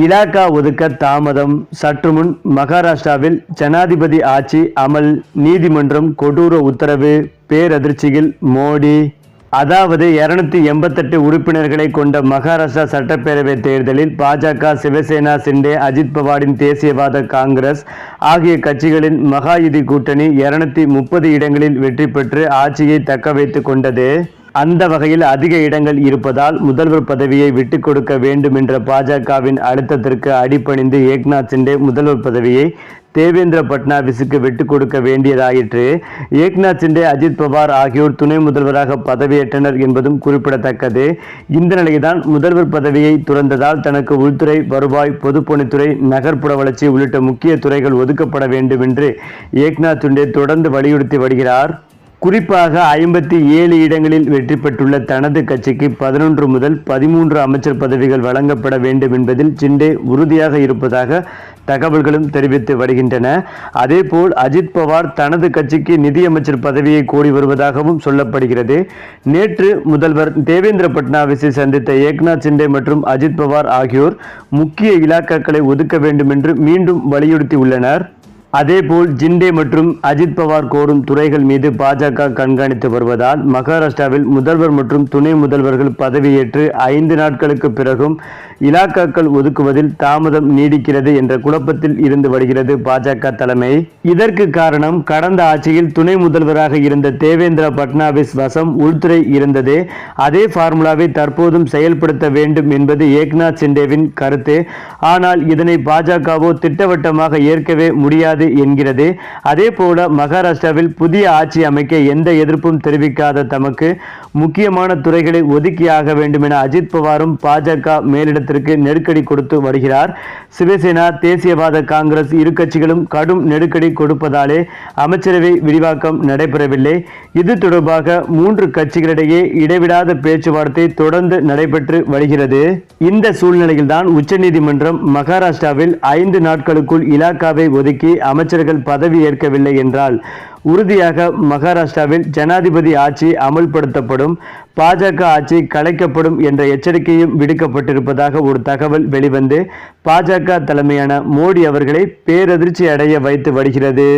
இலாகா ஒதுக்க தாமதம். சற்று முன் மகாராஷ்டிராவில் ஜனாதிபதி ஆட்சி அமல் நீதிமன்றம் கொடூர உத்தரவு. பேரதிர்ச்சியில் மோடி. அதாவது இருநூத்தி எண்பத்தெட்டு உறுப்பினர்களை கொண்ட மகாராஷ்டிரா சட்டப்பேரவை தேர்தலில் பாஜக சிவசேனா சிண்டே அஜித் பவாரின் தேசியவாத காங்கிரஸ் ஆகிய கட்சிகளின் மகாயுதி கூட்டணி இருநூத்தி முப்பது இடங்களில் வெற்றி பெற்று ஆட்சியை தக்க வைத்துக் கொண்டது. அந்த வகையில் அதிக இடங்கள் இருப்பதால் முதல்வர் பதவியை விட்டுக் கொடுக்க வேண்டும் என்ற பாஜகவின் அழுத்தத்திற்கு அடிபணிந்து ஏக்நாத் சிண்டே முதல்வர் பதவியை தேவேந்திர பட்னாவிஸுக்கு விட்டுக் கொடுக்க வேண்டியதாயிற்று. ஏக்நாத் சிண்டே அஜித் பவார் ஆகியோர் துணை முதல்வராக பதவியேற்றனர் என்பதும் குறிப்பிடத்தக்கது. இந்த நிலையில்தான் முதல்வர் பதவியை துறந்ததால் தனக்கு உள்துறை வருவாய் பொதுப்பணித்துறை நகர்ப்புற வளர்ச்சி உள்ளிட்ட முக்கிய துறைகள் ஒதுக்கப்பட வேண்டும் என்று ஏக்நாத் சிண்டே தொடர்ந்து வலியுறுத்தி வருகிறார். குறிப்பாக ஐம்பத்தி ஏழு இடங்களில் வெற்றி பெற்றுள்ள தனது கட்சிக்கு பதினொன்று முதல் பதிமூன்று அமைச்சர் பதவிகள் வழங்கப்பட வேண்டும் என்பதில் சிண்டே உறுதியாக இருப்பதாக தகவல்களும் தெரிவித்து வருகின்றன. அதேபோல் அஜித் பவார் தனது கட்சிக்கு நிதியமைச்சர் பதவியை கோரி வருவதாகவும் சொல்லப்படுகிறது. நேற்று முதல்வர் தேவேந்திர பட்னாவிஸை சந்தித்த ஏக்நாத் சிண்டே மற்றும் அஜித் பவார் ஆகியோர் முக்கிய இலாக்காக்களை ஒதுக்க வேண்டும் என்று மீண்டும் வலியுறுத்தி உள்ளனர் அதேபோல் ஜிண்டே மற்றும் அஜித் பவார் கோரும் துறைகள் மீது பாஜக கண்காணித்து வருவதால் மகாராஷ்டிராவில் முதல்வர் மற்றும் துணை முதல்வர்கள் பதவியேற்று ஐந்து நாட்களுக்கு பிறகும் இலாக்காக்கள் ஒதுக்குவதில் தாமதம் நீடிக்கிறது என்ற குழப்பத்தில் இருந்து வருகிறது பாஜக தலைமை. இதற்கு காரணம் கடந்த ஆட்சியில் துணை முதல்வராக இருந்த தேவேந்திர பட்னாவிஸ் வசம் உள்துறை இருந்தது. அதே ஃபார்முலாவை தற்போதும் செயல்படுத்த வேண்டும் என்பது ஏக்நாத் சிண்டேவின் கருத்து. ஆனால் இதனை பாஜகவோ திட்டவட்டமாக ஏற்கவே முடியாது என்கிறது. அதே போல மகாராஷ்டிராவில் புதிய ஆட்சி அமைக்க எந்த எதிர்ப்பும் தெரிவிக்காத தமக்கு முக்கியமான துறைகளை ஒதுக்கியாக வேண்டும் என அஜித் பவாரும் பாஜக மேலிடத்திற்கு நெருக்கடி கொடுத்து வருகிறார். சிவசேனா தேசியவாத காங்கிரஸ் இரு கட்சிகளும் கடும் நெருக்கடி கொடுப்பதாலே அமைச்சரவை விரிவாக்கம் நடைபெறவில்லை. இது தொடர்பாக மூன்று கட்சிகளிடையே இடைவிடாத பேச்சுவார்த்தை தொடர்ந்து நடைபெற்று வருகிறது. இந்த சூழ்நிலையில்தான் உச்சநீதிமன்றம் மகாராஷ்டிராவில் ஐந்து நாட்களுக்குள் இலாக்காவை ஒதுக்கி அமைச்சர்கள் பதவி ஏற்கவில்லை என்றால் உறுதியாக மகாராஷ்டிராவில் ஜனாதிபதி ஆட்சி அமல்படுத்தப்படும் பாஜக ஆட்சி கலைக்கப்படும் என்ற எச்சரிக்கையும் விடுக்கப்பட்டிருப்பதாக ஒரு தகவல் வெளிவந்து பாஜக தலைமையான மோடி அவர்களை பேரதிர்ச்சி அடைய வைத்து வருகிறது.